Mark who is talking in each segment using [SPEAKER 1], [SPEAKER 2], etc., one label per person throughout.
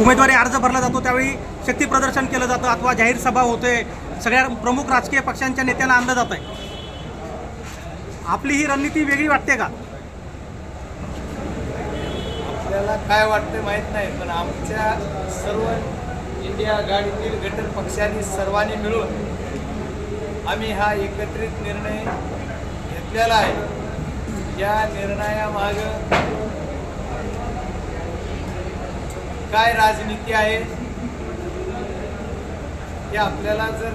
[SPEAKER 1] उमेदवारी अर्ज भरला जातो त्यावेळी शक्ती प्रदर्शन केलं जातं अथवा जाहीर सभा होते. सगळ्या प्रमुख राजकीय पक्षांच्या नेत्यांना आणलं जात आहे आपली ही रणनीती वेगळी वाटते का?
[SPEAKER 2] आपल्याला काय वाटतं माहीत नाही पण आमच्या सर्व इंडिया आघाडीतील घटक पक्षांनी सर्वांनी मिळून आम्ही हा एकत्रित निर्णय घेतलेला आहे. या निर्णयामागं काय राजनीती आहे हे आपल्याला जर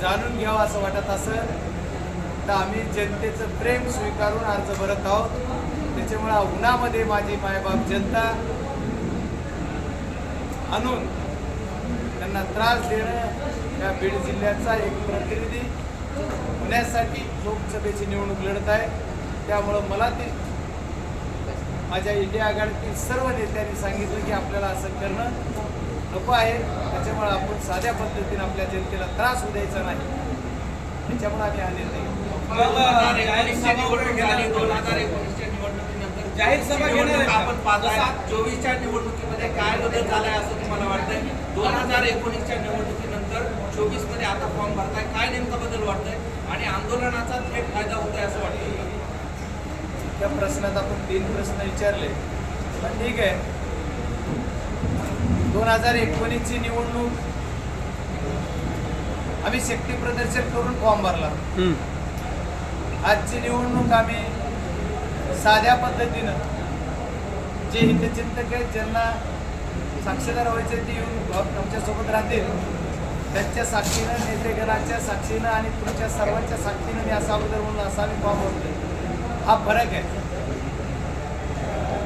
[SPEAKER 2] जाणून घ्यावं असं वाटत असेल तर आम्ही जनतेचं प्रेम स्वीकारून अर्ज भरत आहोत. त्याच्यामुळे उन्हामध्ये माझी मायबाप जनता आणून त्यांना त्रास देणं या बीड जिल्ह्याचा एक प्रतिनिधी होण्यासाठी लोकसभेची निवडणूक लढत आहे. त्यामुळं मला ते माझ्या इंडिया आघाडीतील सर्व नेत्यांनी सांगितलं की आपल्याला असं करणं नको आहे. त्याच्यामुळे आपण साध्या पद्धतीने आपल्या जनतेला त्रास होऊ द्यायचा नाही. त्याच्यामुळे आम्ही हा निर्णय
[SPEAKER 3] जाहीर सभा घेणार आपण पाच चोवीसच्या निवडणुकीमध्ये काय बदल झालाय असं तुम्हाला वाटतंय? दोन हजार एकोणीसच्या निवडणुकीनंतर चोवीसमध्ये आता फॉर्म भरताय. काय नेमका बदल वाटतंय? आणि आंदोलनाचा थेट फायदा होतोय असं वाटतंय.
[SPEAKER 2] त्या प्रश्नात आपण तीन प्रश्न विचारले. पण ठीक आहे. दोन हजार एकोणीसची निवडणूक आम्ही शक्ती प्रदर्शन करून फॉर्म भरला. आजची निवडणूक आम्ही साध्या पद्धतीनं जे हितचिंतक आहेत ज्यांना साक्षीदार व्हायचे ते येऊन आमच्यासोबत राहतील. त्यांच्या साक्षीनं नेतेगणाच्या साक्षीनं आणि तुमच्या सर्वांच्या साक्षीनं मी असा अगोदर म्हणून असा मी फॉर्म भरतोय. हा फरक आहे.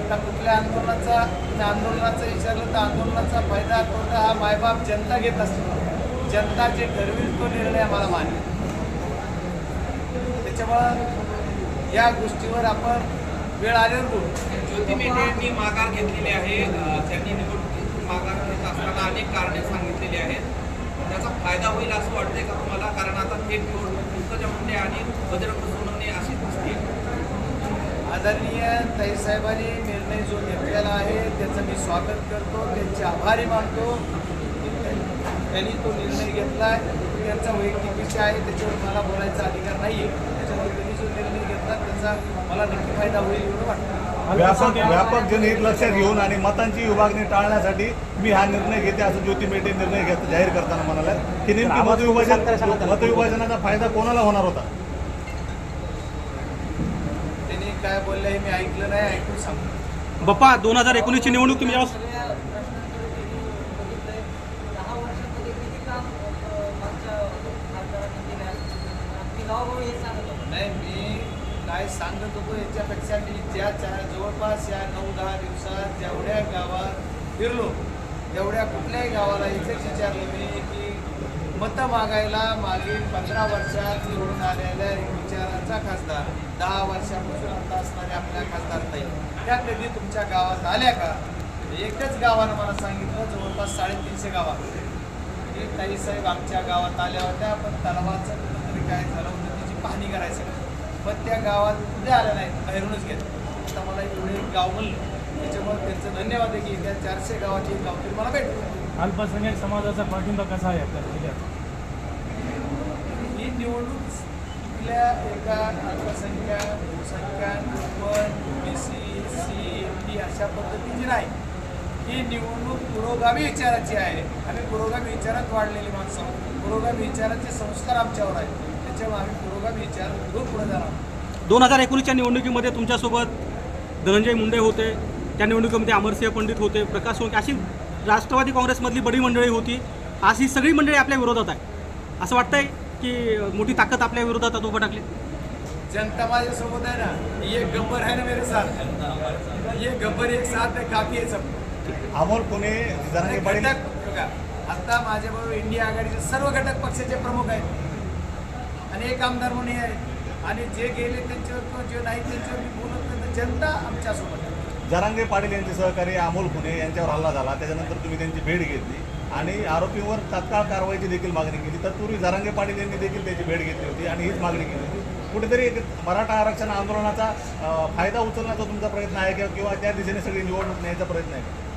[SPEAKER 2] आता कुठल्या आंदोलनाचा तुम्ही आंदोलनाचा विचारलं तर आंदोलनाचा फायदा तोटा हा मायबाप जनता घेत असतो. जनता जे ठरवेल तो निर्णय आम्हाला मान्य त्याच्यामुळं या गोष्टीवर आपण वेळ आल्यावर बोलू.
[SPEAKER 3] ज्योती मेटे यांनी माघार घेतलेली आहे. त्यांनी निवडणुकीतून माघार घेत असताना अनेक कारणे सांगितलेली आहेत. त्याचा फायदा होईल असं वाटतंय का तुम्हाला? कारण आता थेट निवडणूक पंकजा मुंडे आणि भद्रकृष्ण
[SPEAKER 2] आदरणीय ताईसाहेबांनी निर्णय जो घेतलेला आहे त्याचं मी स्वागत करतो त्यांचे आभारी मानतो. त्यांनी तो निर्णय घेतला आहे त्यांचा वैयक्तिक विषय आहे त्याच्यावर मला बोलायचा अधिकार नाही आहे त्याच्यामुळे त्यांनी जो निर्णय घेतला त्याचा मला नक्की फायदा होईल एवढं वाटतं.
[SPEAKER 4] व्यापक व्यापक जनहित लक्षात घेऊन आणि मतांची विभागणी टाळण्यासाठी मी हा निर्णय घेते असं ज्योती मेटे निर्णय घेत जाहीर करताना म्हणाला की नेमकी मतविभाजन मतविभाजनाचा फायदा कोणाला होणार होता
[SPEAKER 2] त्यांनी काय बोललं हे मी ऐकलं नाही ऐकून सांगतो
[SPEAKER 1] बाप्पा दोन हजार एकोणीसची निवडणूक तुम्ही यावेळेस
[SPEAKER 2] नाही मी काय सांगत होतो याच्यापेक्षा मी ज्या चार जवळपास या नऊ दहा दिवसात जेवढ्या गावात फिरलो तेवढ्या कुठल्याही गावाला इथेच विचारलं मी की मतं मागायला मागील पंधरा वर्षात निवडून आलेल्या विचारांचा खासदार दहा वर्षापासून आता असणारे आपल्या खासदार ताई त्या कधी तुमच्या गावात आल्या का? एकच गावानं मला सांगितलं जवळपास साडेतीनशे गावात. म्हणजे ताई साहेब आमच्या गावात आल्या होत्या पण तलावाचं कुठंतरी काय झालं होतं त्याची पाहणी करायचं पण त्या गावात कुठे आल्या नाहीत? बाहेरूनच गेलं आता मला एवढे गाव म्हणलं त्याच्यामुळे त्यांचं धन्यवाद आहे की त्या चारशे गावाची एक गाव तरी मला भेटलं.
[SPEAKER 5] अल्पसंख्याक समाजाचा पाठिंबा कसा आहे आपल्या जिल्ह्यात?
[SPEAKER 2] ही निवडणूक इथल्या एका अल्पसंख्याक बहुसंख्याक open B C C M अशा पद्धतीची नाही. ही निवडणूक पुरोगामी विचाराची आहे. आम्ही पुरोगामी विचारात वाढलेली माणसं. पुरोगामी विचाराचे संस्कार आमच्यावर आहेत. त्याच्यामुळे आम्ही पुरोगामी विचार घेऊन पुढे जाणार.
[SPEAKER 1] दोन हजार एकोणीसच्या निवडणुकीमध्ये तुमच्यासोबत धनंजय मुंडे होते. त्या निवडणुकीमध्ये अमरसिंह पंडित होते. प्रकाश सोनके अशी राष्ट्रवादी काँग्रेसमधली बडी मंडळी होती. आज ही सगळी मंडळी आपल्या विरोधात आहे. असं वाटतंय की मोठी ताकद आपल्या विरोधात उभं टाकली.
[SPEAKER 2] जनता माझ्यासोबत आहे ना. ये गब्बर आहे ना मेरे साथ. ये गब्बर एक साथ है काफी आहे सब.
[SPEAKER 4] अमोल पुणे पाटील
[SPEAKER 2] घटक बघा. आता माझ्याबरोबर इंडिया आघाडीचे सर्व घटक पक्षाचे प्रमुख आहेत. आणि एक आमदार म्हणून हे आहेत आणि जे गेले त्यांच्यावर किंवा जे नाही त्यांच्यावर मी बोलत जनता आमच्यासोबत आहे.
[SPEAKER 4] जरांगे पाटील यांचे सहकारी अमोल पुणे यांच्यावर हल्ला झाला. त्याच्यानंतर तुम्ही त्यांची भेट घेतली आणि आरोपींवर तात्काळ कारवाईची देखील मागणी केली. तत्पूर्वी जरांगे पाटील यांनी देखील त्याची भेट घेतली होती आणि हीच मागणी केली होती. कुठेतरी एक मराठा आरक्षण आंदोलनाचा फायदा उचलण्याचा तुमचा प्रयत्न आहे किंवा किंवा त्या दिशेने सगळी निवडणूक न्यायचा प्रयत्न आहे का?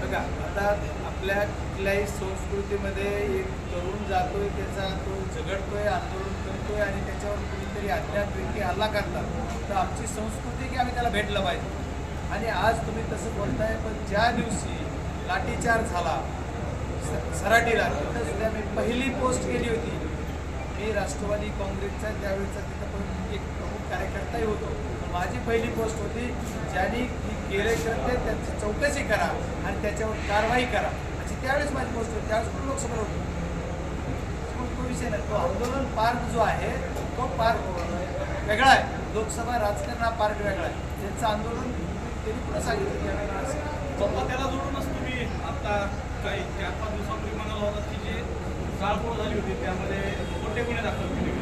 [SPEAKER 2] बघा आता आपल्या कुठल्याही संस्कृतीमध्ये एक तरुण जातोय त्याचा तो झगडतोय आंदोलन करतोय आणि त्याच्यावर कुणीतरी अज्ञात व्यक्ती हल्ला करतात. तर आमची संस्कृती की आम्ही त्याला भेटलं पाहिजे? आणि आज तुम्ही तसं बोलताय पण ज्या दिवशी लाठीचार झाला स- सराटीला तिथं मी पहिली पोस्ट केली होती. मी राष्ट्रवादी काँग्रेसचा त्यावेळेचा तिथं पण एक प्रमुख कार्यकर्ताही होतो. माझी पहिली पोस्ट होती ज्यांनी ही केले करते त्यांची चौकशी करा आणि त्याच्यावर कारवाई करा. अशी त्यावेळेस माझी पोस्ट होती. त्यावेळेस पण लोकसभा होतो? पण तो विषय नाही. तो आंदोलन पार्क जो आहे तो पार्क वेगळा आहे. लोकसभा राजकारण हा पार्ट वेगळा आहे. त्यांचं आंदोलन त्यांनी पुढे सांगितलं
[SPEAKER 1] पप्पा त्याला जोडूनच तुम्ही आता काही चार पाच दिवसापूर्वी म्हणाला होता की जे जाळपोळ झाली होती त्यामध्ये कोणते गुन्हे दाखल केले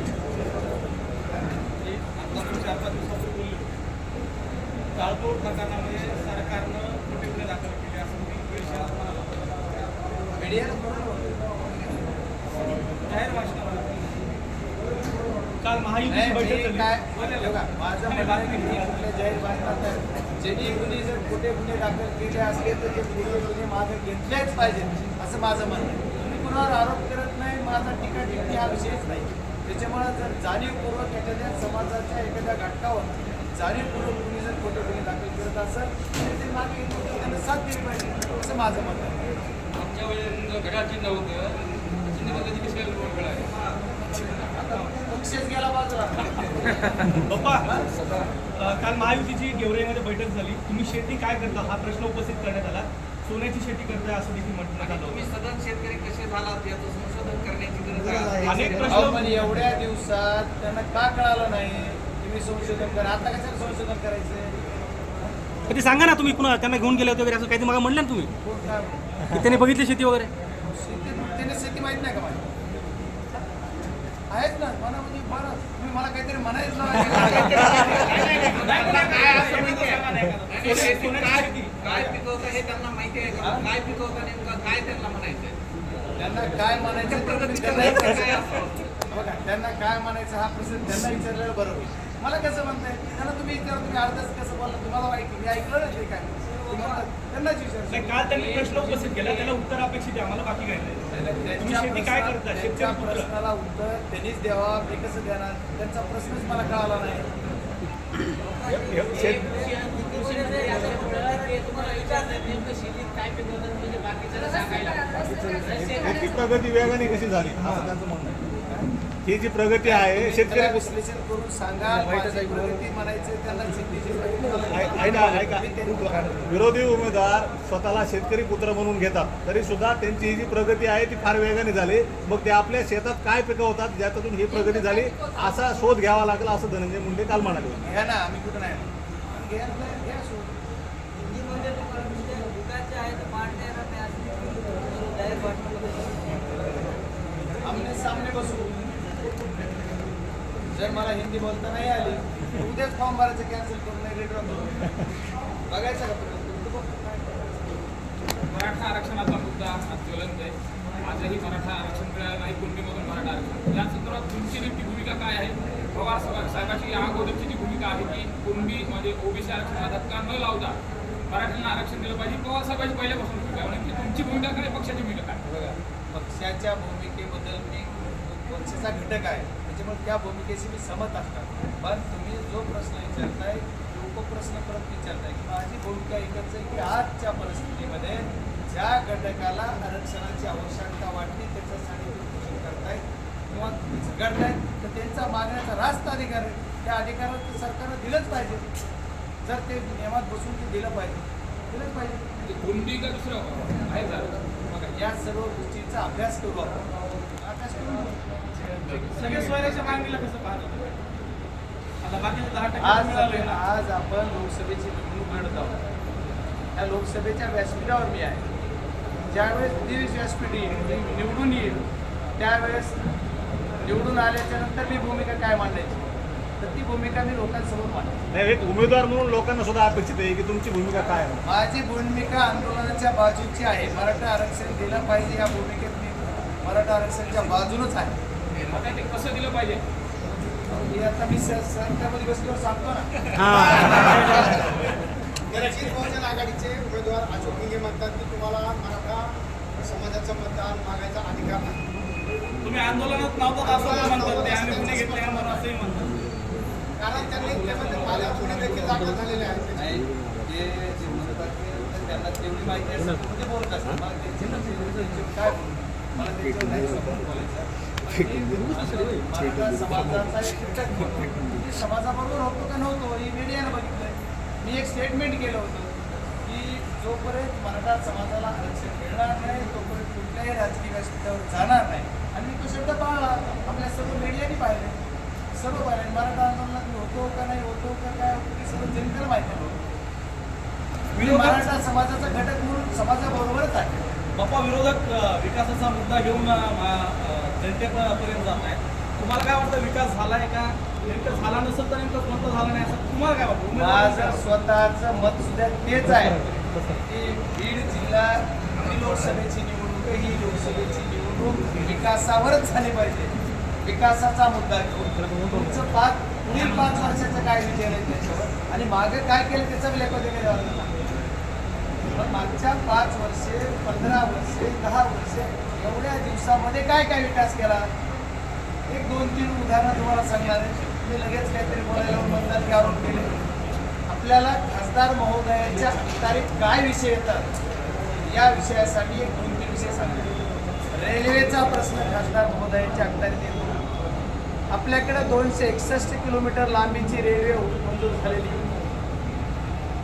[SPEAKER 1] आता तुम्ही चार पाच दिवसापूर्वी बोलले होते जाळपोळ प्रकरणामध्ये सरकारनं कोणते गुन्हे दाखल केले असं तुम्ही विषयात म्हणाला होता.
[SPEAKER 2] मीडियाला बरोबर
[SPEAKER 1] जाहीर भाषणामध्ये काल
[SPEAKER 2] नाही,
[SPEAKER 1] महायुतीची बैठक
[SPEAKER 2] मी
[SPEAKER 1] झाली.
[SPEAKER 2] माझं मी जाहीर भाषणात. ज्यांनी कुणी जर कुठे गुन्हे दाखल केले असले तर ते कुठे गुन्हे मागे घेतलेच पाहिजेत असं माझं म्हणणं आहे. मी कुणावर आरोप करत नाही माझा टीका टिप्पणी हा विषयच नाही. त्याच्यामुळे जर जाणीवपूर्वक एखाद्या समाजाच्या एखाद्या घटकावर जाणीवपूर्वक कुणी जर खोटे गुन्हे दाखल करत असेल तर ते मागे त्यांना साथ दिली पाहिजे असं माझं म्हणणं आहे.
[SPEAKER 6] आमच्या वेळेस घड्याळ चिन्ह
[SPEAKER 1] अ, काल महायुतीची गेवराईमध्ये बैठक झाली. तुम्ही शेती काय करता? हा प्रश्न उपस्थित करण्यात आला. सोन्याची शेती करताय असं देखील म्हटलं
[SPEAKER 3] तुम्ही
[SPEAKER 1] आलं
[SPEAKER 3] सदन शेतकरी कसे झालात याचं संशोधन करण्याची गरज आहे.
[SPEAKER 1] अनेक प्रश्न
[SPEAKER 2] पण एवढ्या दिवसात त्यांना का कळालं नाही? तुम्ही संशोधन करा. आता कशाला संशोधन करायचं
[SPEAKER 1] ते सांगा ना तुम्ही पुन्हा त्यांना घेऊन गेले होते वगैरे असं काही मागे म्हणलं ना तुम्ही? की त्यांनी बघितली शेती वगैरे?
[SPEAKER 2] शेती त्याने शेती माहीत नाही का आहेत ना मला म्हणजे मला तुम्ही मला काहीतरी म्हणायचं
[SPEAKER 3] काय पिकवतं हे त्यांना माहिती आहे का? काय पिकवतं नेमकं? काय त्यांना म्हणायचं
[SPEAKER 2] त्यांना काय म्हणायचं ते
[SPEAKER 3] प्रगतीचं
[SPEAKER 2] त्यांना
[SPEAKER 3] काय
[SPEAKER 2] बघा त्यांना म्हणायचं हा प्रश्न त्यांना विचारलेला बरं होईल. मला कसं म्हणताय? त्यांना तुम्ही विचारा तुम्ही अर्धच कसं बोलला तुम्हाला माहिती मी ऐकलं नाही ते काय?
[SPEAKER 1] नाही
[SPEAKER 2] विचार
[SPEAKER 1] काल त्यांनी प्रश्न उपस्थित केला त्याला उत्तर अपेक्षित आहे आम्हाला बाकी काही नाही तुम्ही शेती काय करता पुत्र
[SPEAKER 2] प्रश्नाला उत्तर त्यांनीच द्यावा मी कसं देणार त्यांचा प्रश्नच मला कळाला नाही
[SPEAKER 4] प्रगती वेगाने कशी झाली असं त्यांचं म्हणणं आहे ही जी प्रगती आहे शेतकरी
[SPEAKER 2] विश्लेषण करून सांगा प्रगती म्हणायचं त्यांना
[SPEAKER 4] विरोधी उमेदवार स्वतःला शेतकरी पुत्र म्हणून घेतात. तरी सुद्धा त्यांची ही जी प्रगती आहे ती फार वेगाने झाली. मग ते आपल्या शेतात काय पिकवतात ज्याच्यातून ही प्रगती झाली असा शोध घ्यावा लागला असं धनंजय मुंडे काल म्हणाले. होते.
[SPEAKER 2] घ्या ना आम्ही कुठं नाही. घ्या घ्या शोध. आमने सामने बसू. जर मला हिंदी बोलता नाही आली उद्याच फॉर्म भरायचं कॅन्सल करून नाही रिटर्न बघायचं का?
[SPEAKER 6] मराठा आरक्षणाचा मुद्दा ज्वलंत आहे. आजही मराठा आरक्षण मिळालं नाही कुणबीमधून मराठा आरक्षण. या संदर्भात तुमची नेमकी भूमिका काय आहे? पवार साहेब- साहेबांची या अगोदरची जी भूमिका आहे की कुणबी म्हणजे ओबीसी आरक्षणाला धक्का न लावता मराठ्यांना आरक्षण दिलं पाहिजे पवार साहेबांची पहिल्यापासून भूमिका म्हणजे तुमची भूमिका काय पक्षाची भूमिका काय?
[SPEAKER 2] बघा पक्षाच्या भूमिकेबद्दल मी पक्षाचा घटक आहे. त्याच्यामुळे त्या भूमिकेशी मी सहमत असतात पण तुम्ही जो प्रश्न विचारताय तो उपप्रश्न परत विचारताय की माझी भूमिका एकच आहे की आजच्या परिस्थितीमध्ये ज्या घटकाला आरक्षणाची आवश्यकता वाटते त्याच्यासाठी उपोषण करतायत किंवा झगडतायत तर त्यांचा मागण्याचा रास्त अधिकार आहे. त्या अधिकारात तर सरकारनं दिलंच पाहिजे. जर ते नियमात बसून ते दिलं पाहिजे दिलंच पाहिजे.
[SPEAKER 6] म्हणजे कुणबी का दुसरं आहे
[SPEAKER 2] या सर्व गोष्टींचा अभ्यास करू आपण. आज आज आपण लोकसभेची निवडणूक लढत आहोत. त्या लोकसभेच्या व्यासपीठावर मी आहे. ज्यावेळेस दिवीस व्यासपीठ येईल निवडून येईल त्यावेळेस निवडून आल्याच्यानंतर मी भूमिका काय मांडायची? तर ती भूमिका मी लोकांसमोर
[SPEAKER 4] नाही एक उमेदवार म्हणून लोकांना सुद्धा अपेक्षित आहे की तुमची भूमिका काय आहे?
[SPEAKER 2] माझी भूमिका आंदोलनाच्या बाजूची आहे. मराठा आरक्षण दिलं पाहिजे या भूमिकेत मी मराठा आरक्षणाच्या बाजूनच आहे.
[SPEAKER 6] आता ते कसं दिलं पाहिजे?
[SPEAKER 2] हे आता मी स- सरकारमध्ये बसल्यावर सांगतो ना.
[SPEAKER 1] हा.
[SPEAKER 7] वंचित बहुजन आघाडीचे उमेदवार अशोक हिंगे म्हणतात की तुम्हाला
[SPEAKER 2] कोणाचं मतदान मागायचा अधिकार नाही.
[SPEAKER 5] तुम्ही आंदोलनात ते
[SPEAKER 2] कारण त्यांनी त्यामध्ये माझ्या गुन्हे देखील दाखल झालेले आहेत.
[SPEAKER 3] नाही ते जे म्हणतात ते त्यांना तेवढी माहिती असते बोलत असतात. काय?
[SPEAKER 2] समाजाबरोबर होतो का नव्हतो? ही मीडियानं बघितलंय. मी एक स्टेटमेंट केलं होतं की जोपर्यंत मराठा समाजाला आरक्षण मिळणार नाही तोपर्यंत कुठल्याही राजकीय व्यासपीठावर जाणार नाही. आणि मी तो शब्द पाळला. आपल्या सर्व मीडियाने पाहिले. सर्व पाहिले. मराठा आंदोलनात मी होतो का नाही होतो का काय होतो ते सर्व जनतेला माहिती आहे. मी मराठा समाजाचा घटक म्हणून समाजाबरोबरच आहे.
[SPEAKER 5] बाप्पा विरोधक विकासाचा मुद्दा घेऊन जनतेपर्यंत जात आहे तुम्हाला काय वाटतं विकास झालाय का? नेमकं झाला नसेल तर नेमकं कोणतं झालं नाही असं तुम्हाला काय वाटतं?
[SPEAKER 2] माझं स्वतःचं मत सुद्धा तेच आहे. की बीड जिल्हा ही लोकसभेची निवडणूक ही लोकसभेची निवडणूक विकासावरच झाली पाहिजे. विकासाचा मुद्दा घेऊन. तुमचं पाच पुढील पाच वर्षाचं काय विचार आहे त्याच्यावर? आणि मागे काय केलं त्याचा बी लेखा दिले पण मागच्या पाच वर्षे पंधरा वर्षे दहा वर्षे एवढ्या दिवसामध्ये काय काय विकास केला? एक दोन तीन उदाहरणं तुम्हाला सांगणार आहे. मी लगेच काहीतरी बोलायला म्हणतात की आरोप केले आपल्याला खासदार महोदयाच्या तारीख काय विषय येतात या विषयासाठी एक दोन तीन विषय सांगतो रेल्वेचा प्रश्न खासदार महोदयाच्या अखतारीत येतो. आपल्याकडे दोनशे एकसष्ट किलोमीटर लांबीची रेल्वे मंजूर झालेली.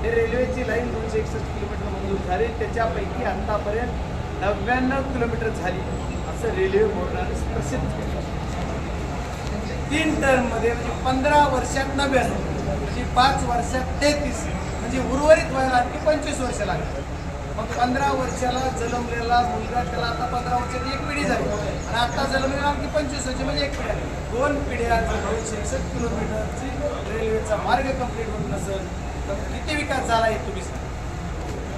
[SPEAKER 2] हे रेल्वेची लाईन दोनशे एकसष्ट किलोमीटर मंजूर झाली त्याच्यापैकी आतापर्यंत नव्याण्णव किलोमीटर झाली. असं रेल्वे बोर्डाने प्रसिद्ध केलं. तीन टर्ममध्ये म्हणजे पंधरा वर्षात नव्याण्णव म्हणजे पाच वर्षात तेहतीस म्हणजे उर्वरित व्हायला आणखी पंचवीस वर्ष लागली. मग पंधरा वर्षाला जन्मलेला मुलगा त्याला आता पंधरा वर्षात एक पिढी झाली. आणि आता जन्मलेला आणखी पंचवीस वर्ष म्हणजे एक पिढ्या दोन पिढ्या जर दोनशे एकसष्ट किलोमीटरची रेल्वेचा मार्ग कंप्लीट होत नसेल किती विकास झाला हे तुम्ही सांगा.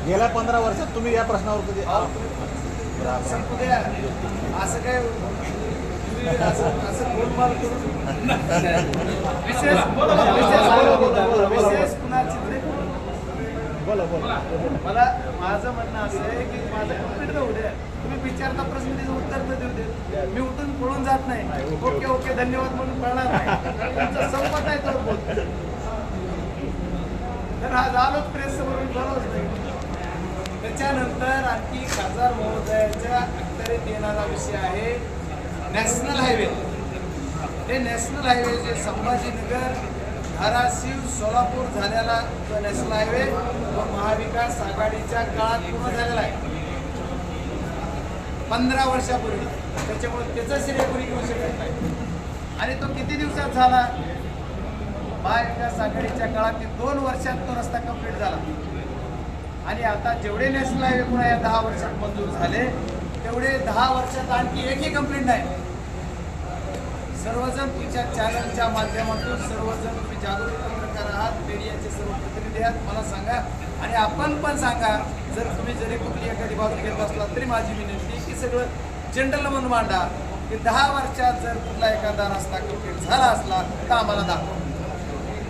[SPEAKER 4] गेल्या पंधरा वर्षात तुम्ही या प्रश्नावर कधी
[SPEAKER 2] द्या. असं काय असं असं गोलमाल करून विशेष कुणाची
[SPEAKER 4] बोला बोला.
[SPEAKER 2] मला माझं म्हणणं असं आहे की माझं कंप्लीट जाऊ द्या तुम्ही विचारता प्रश्न त्याचं उत्तर तर देऊ दे मी उठून पळून जात नाही. ओके ओके धन्यवाद म्हणून पळणार नाही. तुमचं संपत आहे तर बोल तर हा झालोच प्रेस म्हणून झालोच नाही त्याच्यानंतर आणखी खासदार महोदयाच्या अखत्यारीत येणारा विषय आहे नॅशनल हायवे. हे नॅशनल हायवे जे संभाजीनगर धाराशिव सोलापूर झालेला तो नॅशनल हायवे व महाविकास आघाडीच्या काळात पूर्ण झालेला आहे. पंधरा वर्षापूर्वी. त्याच्यामुळे त्याचं श्रेय कोणी घेऊ शकत नाही. आणि तो किती दिवसात झाला? महाविकास आघाडीच्या काळात ते दोन वर्षात तो रस्ता कंप्लीट झाला. आणि आता जेवढे नॅशनल हायवे पुन्हा या दहा वर्षात मंजूर झाले तेवढे दहा वर्षात आणखी एकही कंप्लीट नाही. सर्वजण तुमच्या चॅनलच्या माध्यमातून सर्वजण तुम्ही जागरूक पत्रकार आहात मीडियाचे सर्व प्रतिनिधी आहात मला सांगा. आणि आपण पण सांगा जर तुम्ही जरी कुठली एखादी बाजू घेत असला तरी माझी विनंती की सगळं जनरल म्हणून मांडा. की दहा वर्षात जर कुठला एखादा रस्ता कंप्लीट झाला असला तर आम्हाला दाखवा.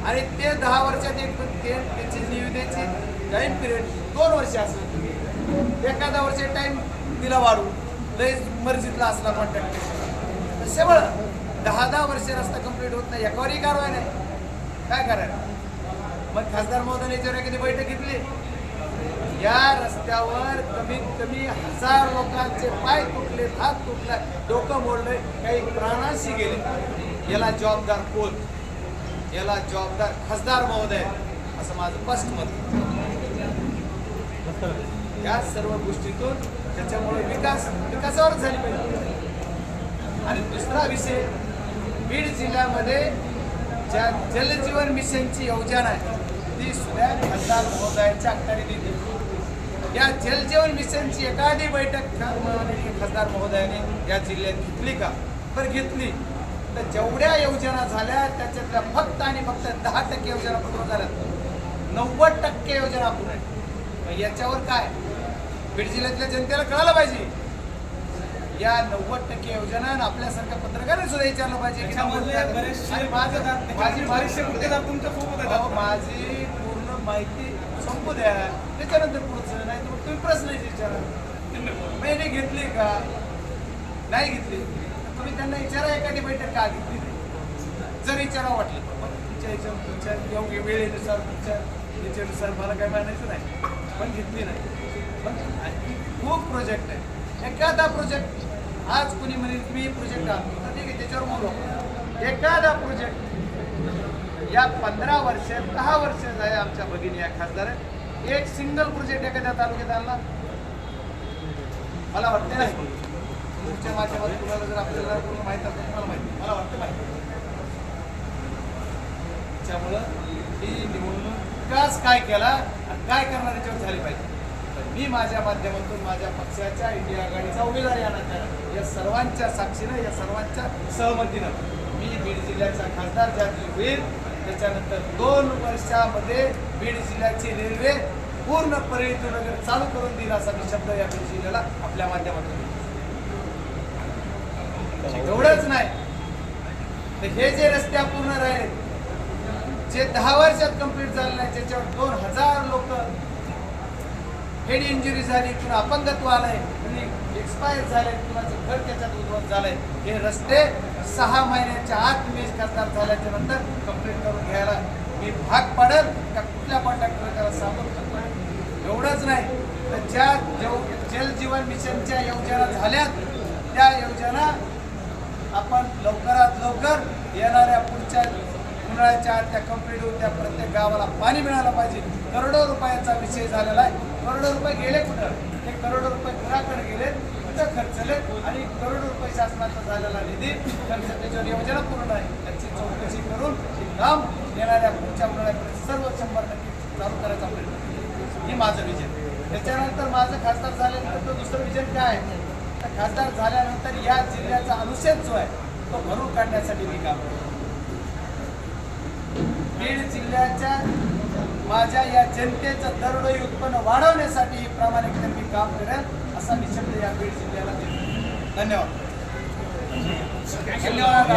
[SPEAKER 2] आणि ते दहा वर्षात एक ते त्याची निविदेची टाईम पिरियड दोन वर्ष असेल एखादा वर्ष टाईम तिला वाढू लय मर्जीतला असला कॉन्टॅक्ट तसे बळ दहा दहा वर्ष रस्ता कंप्लीट होत नाही एकावरही कारवाई नाही. काय करायला मग खासदार महोदयाने याच्यावर एखादी बैठक घेतली. या रस्त्यावर कमीत कमी हजार लोकांचे पाय तुटले हात तुटले डोकं मोडले काही प्राणाशी गेले. याला जबाबदार कोण? याला जबाबदार खासदार महोदय असं माझं स्पष्ट मत या सर्व गोष्टीतून त्याच्यामुळे विकास विकासावर झाली पाहिजे. आणि दुसरा विषय बीड जिल्ह्यामध्ये ज्या जलजीवन मिशनची योजना आहे ती सुद्धा खासदार महोदयाच्या अखत्यारीत दिली. या जलजीवन मिशनची एखादी बैठक खासदार महोदयाने या जिल्ह्यात घेतली का? तर घेतली. तर जेवढ्या योजना झाल्या त्याच्यातल्या फक्त आणि फक्त दहा टक्के योजना पूर्ण झाल्यात. नव्वद टक्के योजना पूर्ण आहेत. मग याच्यावर काय? बीड जिल्ह्यातल्या जनतेला कळायला पाहिजे. या नव्वद टक्के योजना आपल्यासारख्या पत्रकारांनी सुद्धा विचारलं पाहिजे माझं- पूर्ण माहिती संपू द्या. त्याच्यानंतर पुढचं नाही तर तुम्ही प्रश्न विचारा. मेने घेतली का? नाही घेतली. तुम्ही त्यांना विचारा एखादी बैठक का घेतली नाही जर विचारा वाटलं तुमच्या ह्याच्यावर तुमच्या योग्य वेळेनुसार तुमच्या याच्यानुसार मला काय मानायचं नाही. पण घेतली नाही. पण खूप प्रोजेक्ट आहे एखादा प्रोजेक्ट आज कोणी म्हणेल की मी प्रोजेक्ट आणतो तर ठीक आहे त्याच्यावर बोलू एखादा प्रोजेक्ट या पंधरा वर्ष दहा वर्ष झाले आमच्या भगिनी या खासदार एक सिंगल प्रोजेक्ट एखाद्या तालुक्यात आणला? मला वाटते नाही. तुमच्या माध्यमातून तुम्हाला जर आपल्याला कोणी माहीत असेल तुम्हाला मला माहिती मला वाटतं माहिती त्यामुळं ही निवडणूक विकास काय केला आणि काय करणार याच्यावर झाली पाहिजे. तर मी माझ्या माध्यमातून माझ्या पक्षाच्या इंडिया आघाडीचा उमेदवार या या सर्वांच्या साक्षीनं या सर्वांच्या सहमतीनं मी बीड जिल्ह्याचा खासदार ज्यावेळी होईल त्याच्यानंतर दोन वर्षामध्ये बीड जिल्ह्याची रेल्वे पूर्ण परळीतून नगर चालू करून देईल असा मी शब्द या बीड जिल्ह्याला आपल्या माध्यमातून एवढंच नाही. तर हे जे रस्ते पूर्ण राहिले जे दहा वर्षात कंप्लीट झाले नाही त्याच्यावर दोन हजार लोक हेड इंजुरी झाली किंवा अपंगत्व आलंय कुणी एक्सपायर झाले कुणाचं घर त्याच्यात उद्ध्वस्त झालंय हे रस्ते सहा महिन्याच्या आत मी खासदार झाल्याच्यानंतर कंप्लीट करून घ्यायला मी भाग पाडल. का कुठल्या कॉन्ट्रॅक्टर त्याला सांगून करतो. एवढंच नाही. तर ज्या जल जीवन मिशनच्या योजना झाल्यात त्या योजना आपण लवकरात लवकर येणाऱ्या पुढच्या उन्हाळ्याच्या आत त्या कंप्लीट होऊन त्या प्रत्येक गावाला पाणी मिळालं पाहिजे. करोडो रुपयाचा विषय झालेला आहे. करोडो रुपये गेले कुठं? ते करोडो रुपये घराकडे गेले कुठं खर्चले आणि करोडो रुपये शासनाचा झालेला निधी खर्च त्याच्यावर योजना पूर्ण आहे. त्याची चौकशी करून काम येणाऱ्या पुढच्या उन्हाळ्यापर्यंत सर्व शंभर टक्के चालू करायचा प्रयत्न. ही हे माझं विजन त्याच्यानंतर माझं खासदार झाल्यानंतर दुसरं विजन काय आहे? खासदार झाल्यानंतर या जिल्ह्याचा अनुच्छेद जो आहे तो भरून काढण्यासाठी मी काम करतो. बीड जिल्ह्याच्या माझ्या या जनतेचं दरडोई उत्पन्न वाढवण्यासाठी प्रामाणिकपणे मी काम करेन असा मी शब्द या बीड जिल्ह्याला देतो धन्यवाद. धन्यवाद.